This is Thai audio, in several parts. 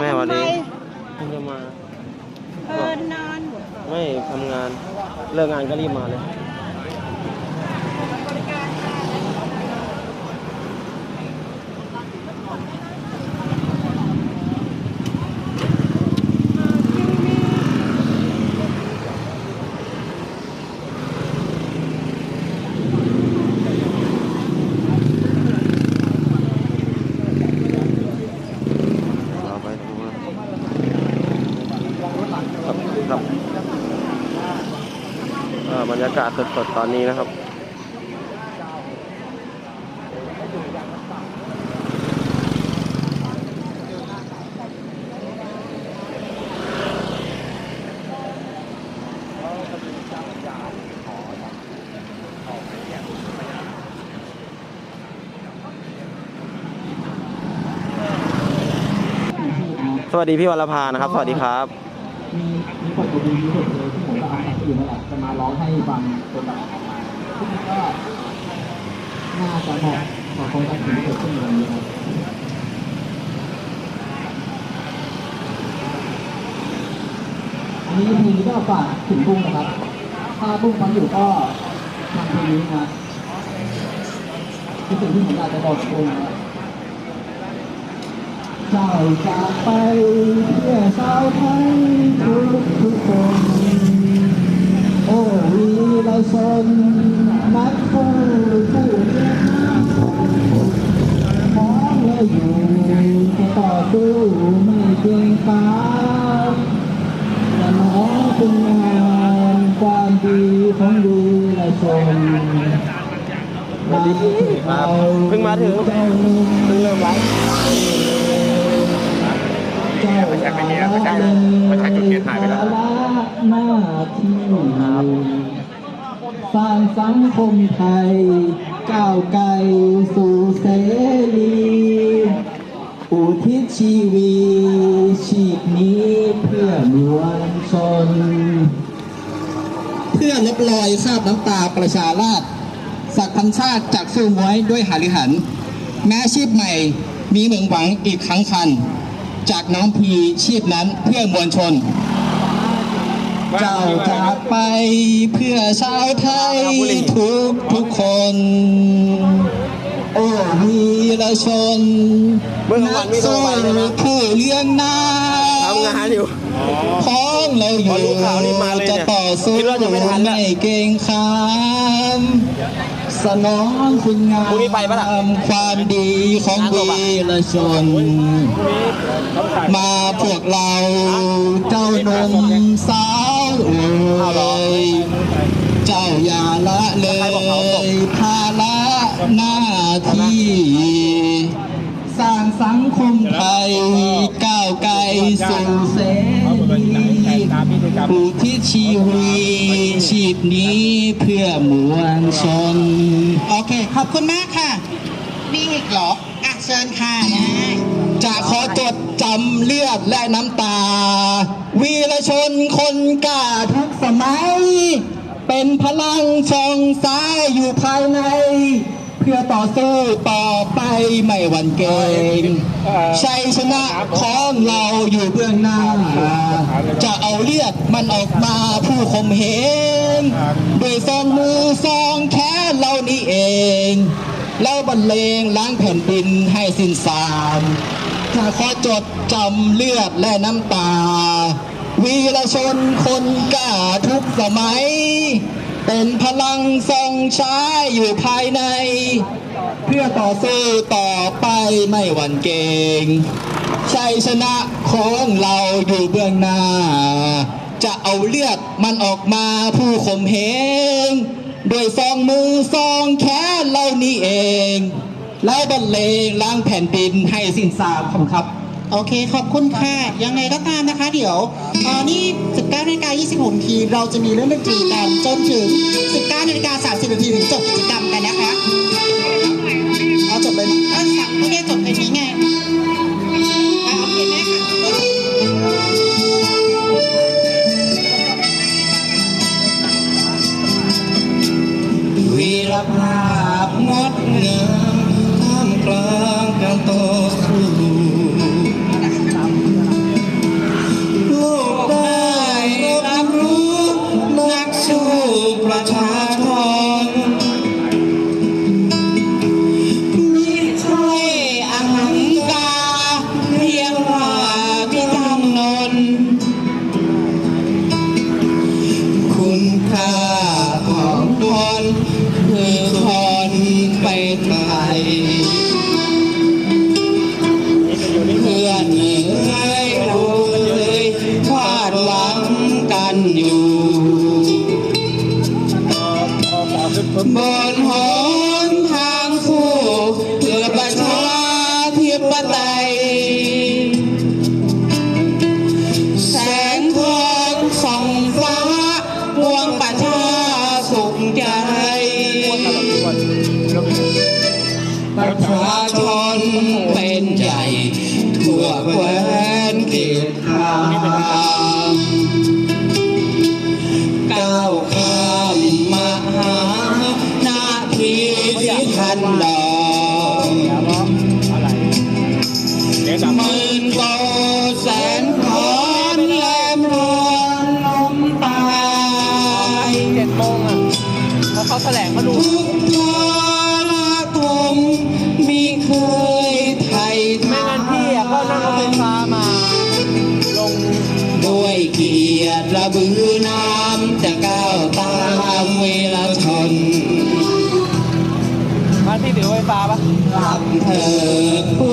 แม่วันนี้เพิ่งจะมา เออนอน ไม่ทำงาน เลิกงานก็รีบมาเลย เราไปดูครับครับอ่า บรรยากาศสดๆตอนนี้นะครับสวัสดีพี่วรภานะครับ สวัสดีครับ มีมีบทบทดีที่สุดเลยที่นั่นแหละจะมาร้องให้ฟังจนแบบออกมาซึ่งก็น่าจะเหมาะกับคนตัดสินที่เกิดขึ้นในวันนี้ครับอันนี้เพลงนี้ก็ฝากถึงบุ้งนะครับ ถ้าบุ้งฟังอยู่ก็ทำเพลงนี้นะคือสิ่งที่ผมอยากจะบอกบุ้งนะเจ้าจากไปเพื่อชาวไทยทุกทุกคน ชนนักสู้ผู้เลี้ยงพร้อมและอยู่จะต่อสู้ไม่เกรงขาจะน้องคุณงามความดีของวีรชนวัสดีครับเพิ่งมาถึงเพิ่งเริ่มไลฟ์เจ้าไม่ใช่ไม่ใช่ไม่ใช่ไม่ใช่จุดเทียนหายไปแล้วหน้าที่ สร้างสังคมไทย ก้าวไกลสู่เสรีอุทิศชีวีชีพนี้เพื่อมวลชน เพื่อลบรอยคราบน้ำตาประชาราษฎร์สักพันชาติจากสู้มวยด้วยหาริหัน แม้ชีพใหม่มีเมืองหวังอีกครั้งคัน จากน้องพีชีพนั้นเพื่อมวลชน เจ้าจากไปเพื่อชาวไทยทุกทุกคน โอ้วีรชนเมื่อกลางวันไม่โทรไปใช่ไหมผู้เลี้ยงนาทำงานอยู่ของเราอยู่รู้ข่าจะต่อสู้ไม่เกรงขามสนองคุณงามความดีของวีอะรชน มาพวกเราเจ้าหนุ่มสาว เอ่ยเจ้าอย่าละเลยภาระหน้าที่ สร้างสังคมไทยก้าวไกลสู่เสรีผู้ที่ชีวีชีพนี้เพื่อมวลชน โอเค ขอบคุณมากค่ะ มีอีกหรอ อะ เชิญค่ะ จะขอจดจำเลือดและน้ำตา วีรชนคนกล้าทุกสมัย เป็นพลังชองซ้ายอยู่ภายใน เพื่อต่อสู้ต่อไปไม่หวั่นเกรงชัยชนะของเราอยู่เบื้องหน้า จะเอาเลือดมันออกมาผู้ข่มเหงด้วยซองมือซองแขนเรานี่เองแล้วบรรเลงล้างแผ่นดินให้สิ้นสาม ถ้าขอจดจำเลือดและน้ำตา วีรชนคนกล้าทุกสมัย เป็นพลังทรงใช้อยู่ภายใน เพื่อต่อสู้ต่อไปไม่หวั่นเกรงชัยชนะของเราอยู่เบื้องหน้า จะเอาเลือดมันออกมาผู้ข่มเหงด้วยซองมือซองแขนเรานี่เอง แล้วบรรเลงล้างแผ่นดินให้สิ้นสาบคำครับ โอเค ขอบคุณค่ะ ยังไงก็ตามนะคะ เดี๋ยวเอ่อนี่19นาฬิกา26นาทีเราจะมีเรื่องดนตรีกันจนถึง 19นาฬิกา30นาทีถึงจบกิจกรรมกันนะคะ เอาจบเลยเอ้ยสั่งไม่ได้จบเพลงนี้ไง ของคนคือคนเป็นไกล ประชาชนเป็นใหญ่ทั่วแคว้นเขตทา บือน้ำจะก้าวตามเวลาชนบ้านพี่ถือไฟฟ้าปะรับเธอ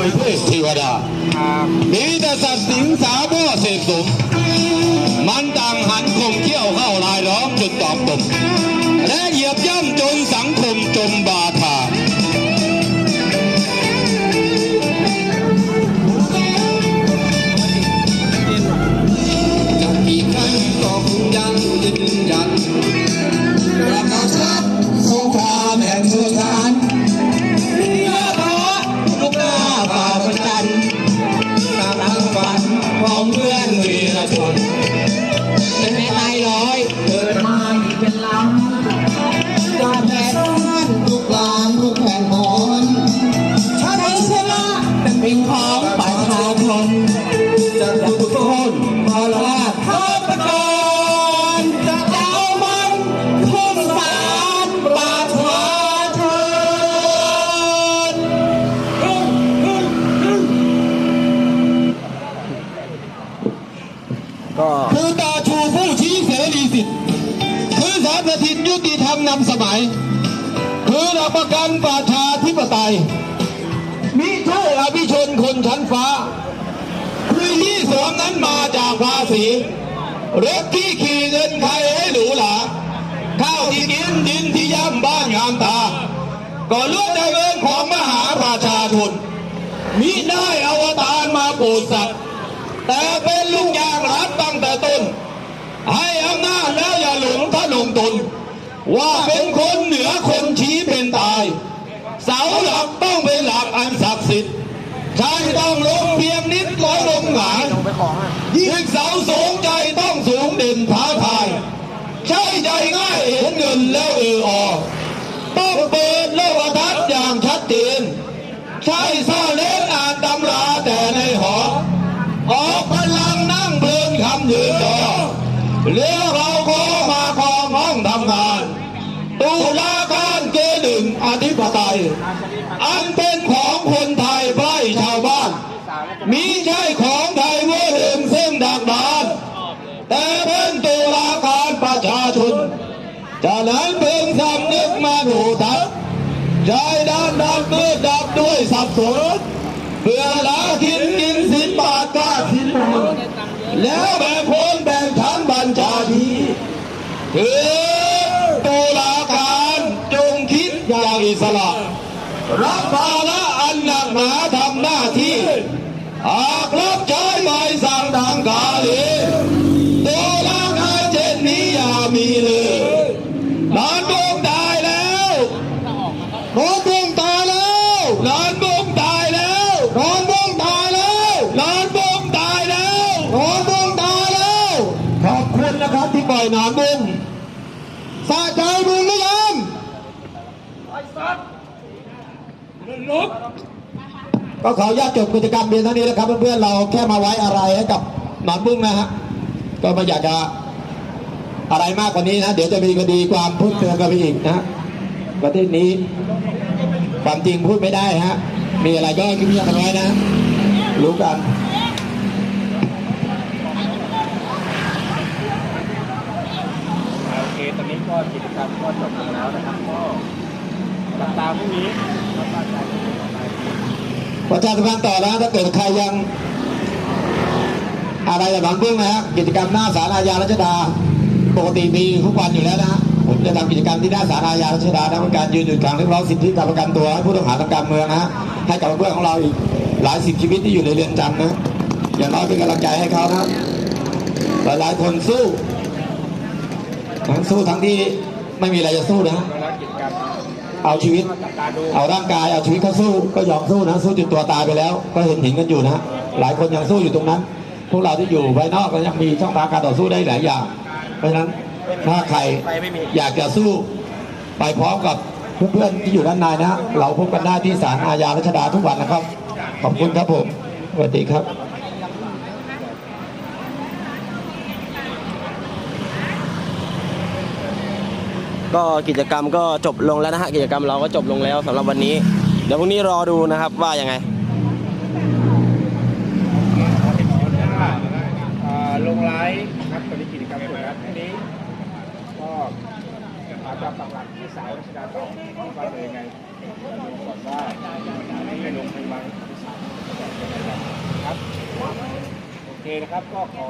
วยเทพเทวดาครับมีแต่สัตว์สิงสาบ่เสพสมมันต่างหันคมเขี้ยวเข้าลายล้อมจนตอบตก ก็คือตาชูผู้ชี้เสรีสิทธิ์คือสารสถิตยุติธรรมนำสมัย คือหลักประกันประชาธิปไตยมิใช่อภิชนคนชั้นฟ้า คือที่สวมนั้นมาจากภาษีรถที่ขี่เงินใครให้หรูหราข้าวที่กินดินที่ย่ำบ้านงามตา ก็ล้วนแต่เงินของมหาประชาชนมิได้อวตารมาโปรดสัตว์แต่เป็นลูกยางรัฐตั้งแต่ต้น ให้อำนาจแล้วอย่าหลงทะนงตน ว่าเป็นคนเหนือคนชี้เป็นตาย เสาหลักต้องเป็นหลักอันศักดิ์สิทธิ์ใช่ต้องลงเพียงนิดร้อยลงหงายยิ่งเสาสูงใจต้องสูงเด่นท้าทาย ใช่ใจง่ายเห็นเงินแล้วเออออต้องเปิดโลกทัศน์อย่างชัดเจน ใช่ซาเล้งอ่านตำราแต่ใน เรือเราขอมาครองห้องทำงานตุลาการเกหนึ่งอธิปไตย อันเป็นของคนไทยไพร่ชาวบ้านมีใช่ของไทยเมื่อหนึ่งซึ่งดักดานแต่เป็นเป็นตุลาการประชาชนจากนั้นเพิ่งสำนึกมาดูทักใจด้านดับมืดดับด้วยสับสนเพื่อลากินกินสินบาทกาสินแล้วแบ่งคนบัญชาทีคือตุลาการจงคิดอย่างอิสระ รับภาระอัน หนาทำหน้าที่หากรับใช้ใบสั่งทางกาลีตัวร่างกายเช่นนี้อย่ามีเลยนานบุงตายแล้วนอนบงตายแล้วนานบุงตายแล้วนอนบงตายแล้วนานบงตายแล้วนอนบงตายแล้วขอบคุณนะครับที่ปล่อยนานบงสะใจมึงหรือยังก็ ขออนุญาตจบกิจกรรมเพียงเท่านี้นะครับเพื่อนๆเราแค่มาไว้อะไรให้กับหนอนบุ้งนะฮะก็ไม่อยากจะอะไรมากกว่านี้นะเดี๋ยวจะมีคดีความพูดเตือนกันไปอีกนะประเทศนี้ความจริงพูดไม่ได้ฮะมีอะไรก็เงียบกันไว้นะ รู้กันโอเคตอนนี้ก็กิจกรรมก็จบลงแล้วนะครับก็ติดตามพรุ่งนี้ ป็นอย่างไระชาสัมพันธ์ต่อนะถ้าเกิดใครยังอะไรแบบหลังเบื้องนะฮะกิจกรรมหน้าศาลอาญารัชดา ปกติมีทุกวันอยู่แล้วนะฮะผมจะทำกิจกรรมที่หน้าศาลอาญารัชดานะเป็นการยืนหยุดกลางเรียกร้องสิทธิการประกันตัวให้ผู้ต้องหาทางการเมืองนะฮะให้กับเพื่อนของเราอีกหลายสิบชีวิตที่อยู่ในเรือนจำนะอย่างน้อยเป็นกำลังใจให้เขานะหลายๆคนสู้ทั้งสู้ทั้งที่ไม่มีอะไรจะสู้นะ เอาชีวิต เอาร่างกายเอาชีวิตเขาสู้ก็ยอมสู้นะสู้จนตัวตายไปแล้ว ก็เห็นเห็นกันอยู่นะหลายคนยังสู้อยู่ตรงนั้น พวกเราที่อยู่ภายนอกก็ยังมีช่องทางการต่อสู้ได้หลายอย่าง เพราะฉะนั้นถ้าใครอยากจะสู้ไปพร้อมกับเพื่อนๆที่อยู่ด้านในนะเราพบกันได้ที่ศาลอาญารัชดาทุกวันนะครับ ขอบคุณครับผมสวัสดีครับ ก็กิจกรรมก็จบลงแล้วนะฮะกิจกรรมเราก็จบลงแล้วสำหรับวันนี้ เดี๋ยวพรุ่งนี้รอดูนะครับว่ายังไงอ่าลงไลฟ์นะครับตอนนี้กิจกรรมจบแล้วทีนี้ก็อาจจะปักหลักที่สาราชดาต่อว่าจะยังไงก่อนว่าให้ลงพยาบาลที่สามครับโอเคนะครับก็ขอ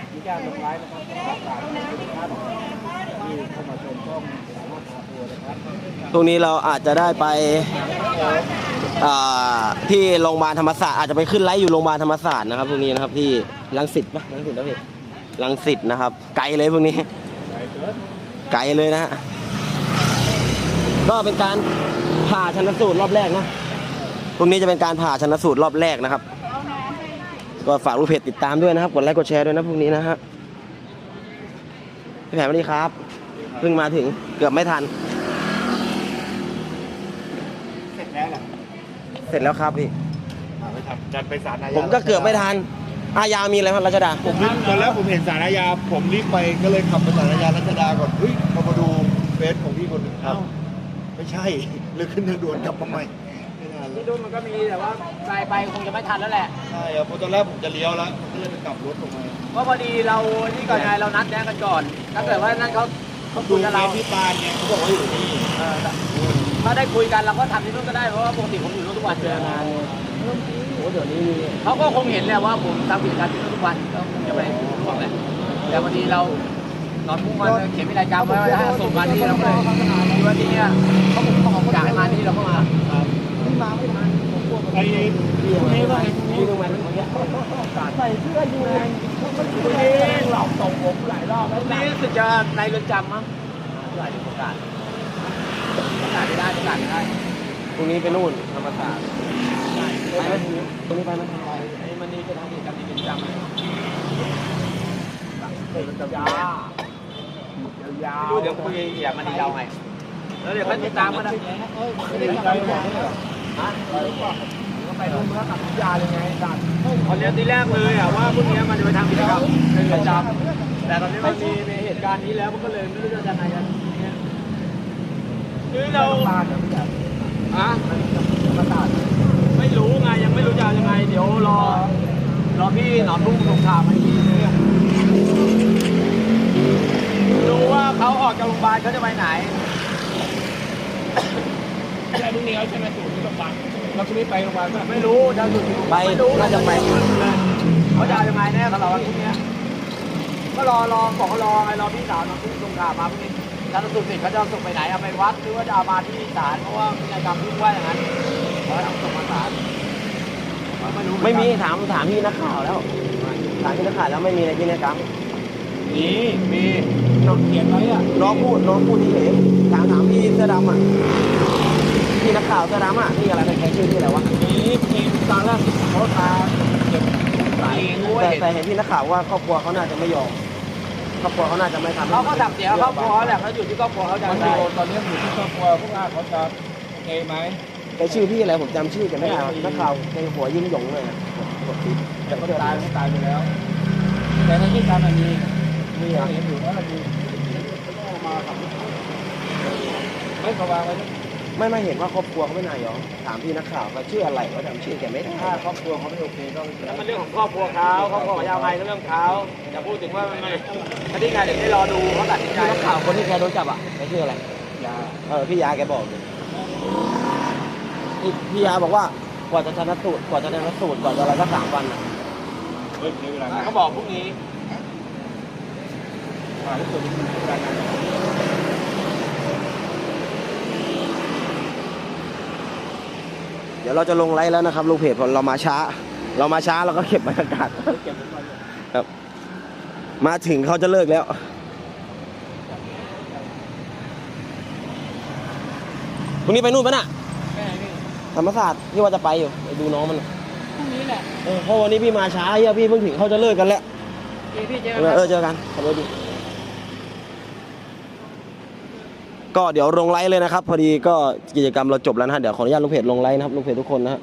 อนุญาตลงไลฟ์นะครับขอบคุณทุกท่ รงนี้เราอาจจะได้ไปที่โรงพยาบาลธรรมศาสตร์อาจจะไปขึ้นไลฟ์อยู่โรงพยาบาลธรรมศาสตร์นะครับพรุ่งนี้นะครับที่รังสิตปะรังสิตนะพี่รังสิตนะครับ ไกลเลยพรุ่งนี้ ไกลเลยนะฮะก็เป็นการผ่าชนสูตรรอบแรกนะพรุ่งนี้จะเป็นการผ่าชนสูตรรอบแรกนะครับ ก็ฝากลูกเพจติดตามด้วยนะครับกดไลค์กดแชร์ด้วยนะพรุ่งนี้นะฮะพี่แผนสวัสดีครับเพิ่งมาถึงเกือบไม่ทัน เสร็จแล้วเหรอ เสร็จแล้วครับพี่ไม่ทำจัดไปศาลอาญาผมก็เกือบไม่ทัน อาญามีอะไรพันรัชดา ผมรีบตอนแรกผมเห็นศาลอาญาผมรีบไปก็เลยขับไปศาลอาญารัชดาก่อนเฮ้ยพอมาดูเฟซของพี่คนหนึงเอ้าไม่ใช่เลยขึ้นทางด่วนกลับมาใหม่ไม่นานแล้ว ที่นู่นมันก็มีแต่ว่าไปไปคงจะไม่ทันแล้วแหละ ใช่ครับเพราะตอนแรกผมจะเลี้ยวแล้วผมก็เลยไปกลับรถออกมาเพราะพอดีเรานี่ก่อนไงเรานัดแนะกันก่อน ถ้าเกิดว่านั่นเขาเขาดูคุยกับเฟเราซพี่ปานเนี่ยเขาบอกว่าอยู่นี่ เออ ถ้าได้คุยกันเราก็ทำที่นู่นก็ได้เพราะว่าปกติผมอยู่นู่นทุกวันเจองานโอ้เดี๋ยวนี้มีเขาก็คงเห็นแหละว่าผมทำกิจการที่นู่นทุกวันก็คงจะไปร่วมแหละแต่พอดีเรานอนมุ่งมันเขียนวินัยกรรมไว้ว่าถ้าส่งมาที่เราก็เลยคิดว่าที่เนี่ยเขาผมเขาอยากให้มาที่เราก็มาไอ้ที่อยู่นี่ว่าที่นู่นมันใส่เสื้ออยู่ไงเราส่งผมหลายรอบแล้วนี่สึกจะในเรือนจำมั้งหลายประกา ศประกาไม่ได้ประกาศไม่ได้พรุ่งนี้ไปนู่นธรรมศาสตร์ไปไหมพรุ่งนี้ไปไหมไอ้มันนี่เป็นทางกิจกรรมที่เป็นจำเลยยายาวเดี๋ยวคุยอย่ามันนี่ยาวไงแล้วเดี๋ยวค่อยติดตามกันนะไปดูเมื่อกับยาเลยไงจัดตอนนี้ทีแรกเลยอะว่าพวกนี้มันจะไปทำกิจกรรมในเรือนจำแต่ตอนนี้มันมีในเหตุการณ์นี้แล้วมันก็เลยไม่รู้จะยังไงกัน คือเราอะไม่รู้ไงยังไม่รู้จะยังไง เดี๋ยวรอรอพี่หนอนรุ่งส่งข่าวมาอีกทีนึงรงพยาบาลเขาจะไปไหนใช่พรุ่งนี้เขาชนะสูตรที่โรงพยาบาลเราพรุ่ไปโรงพยาบาลไม่รู้จะสุดไปไม่รู้น่าจะไปเขาจะยังไงแน่ตลอดวันพรุ่งนี้ก็รอรอบอกรอไงรอพี่สาวมาพุ่งลงข่าวมาพรุ่งนี้ ถ้าสุดเสร็จเขาจะเอาส่งไปไหนเอาไปวัดหรือว่าจะเอามาที่ศาลเพราะว่าพินัยกรรมพี่ว่าอย่างนั้นเขาเอาส่งมาศาลไม่รู้ไม่มีถามถามพี่นักข่าวแล้วถามพี่นักข่าวแล้วไม่มีในพินัยกรรมนี่มีน้องเขียนไว้อะน้องพูดน้องพูดที่เห็นถามถามพี่เสื้อดำอะพี่นักข่าวเสื้อดำอะพี่อะไรเป็นใครชื่อที่อะไรวะนี่ทีมตอนแรกเขาตาเก็บสายแต่แต่เห็นพี่นักข่าวว่าครอบครัวเขาน่าจะไม่ยอมค รอบครัวเขาน่าจะไม่ทำให้เขาก็สับเสียครอบครัวแหละเขาอยู่ที่ครอบครัวเขาจะมันอได้ยู่ตอนนี้อยู่ที่ครอบครัวพวกอาเขาจะโอเคไหมแกชื่อพี่อะไรผมจำชื่อแกไม่ได้นักข่าวในหัวยิ้มหยงเลยอะแต่เขาตายเขาตายไปแล้ว แต่ในที่การมันมีนี่มีอะเห็นอยู่ว่ามันมีมาครับไม่ประวางไว้ ไม่ไม่เห็นว่าครอบครัวเขาไม่นายยอมถามพี่นักข่าวว่าชื่ออะไรเขาจำชื่อแกไม่ได้ถ้าครอบครัวเขาไม่โอเคก็แล้วมันเรื่องของครอบครัวเขาครอบครัวเขาจะเอาไงก็เรื่องเขาอย่าพูดถึงว่ามันไม่คดีการเดี๋ยวได้รอดูเขาตัดสินใจพี่นักข่าวคนที่แกโดนจับอะแกชื่ออะไรยาเออพี่ยาแกบอกอยู่พี่พี่ยาบอกว่ากว่าจะชนะสูตรกว่าจะชนะสูตรกว่าจะอะไรก็สามวันอะเฮ้ยเวลาเขาบอกพรุ่งนี้มาที่สุดเวลานาน ดี๋ยวเราจะลงไลฟ์แล้วนะครับ ลูกเพจเพราะเรามาช้า เรามาช้าเราก็เก็บบรรยากาศเก็บไว้ก่อนครับ มาถึงเขาจะเลิกแล้ว พรุ่งนี้ไปนู่นปะน่ะธรรมศาสตร์ที่ว่าจะไปอยู่ไปดูน้องมันพรุ่งนี้แหละเออเพราะวันนี้พี่มาช้าเฮียพี่เพิ่งถึงเขาจะเลิกกันแล้ว พี่เจอเออเออเจอกันขับรถดี ก็เดี๋ยวลงไลฟ์เลยนะครับ พอดีก็กิจกรรมเราจบแล้วนะฮะเดี๋ยวขออนุญาตลูกเพจลงไลฟ์นะครับลูกเพจทุกคนนะฮะ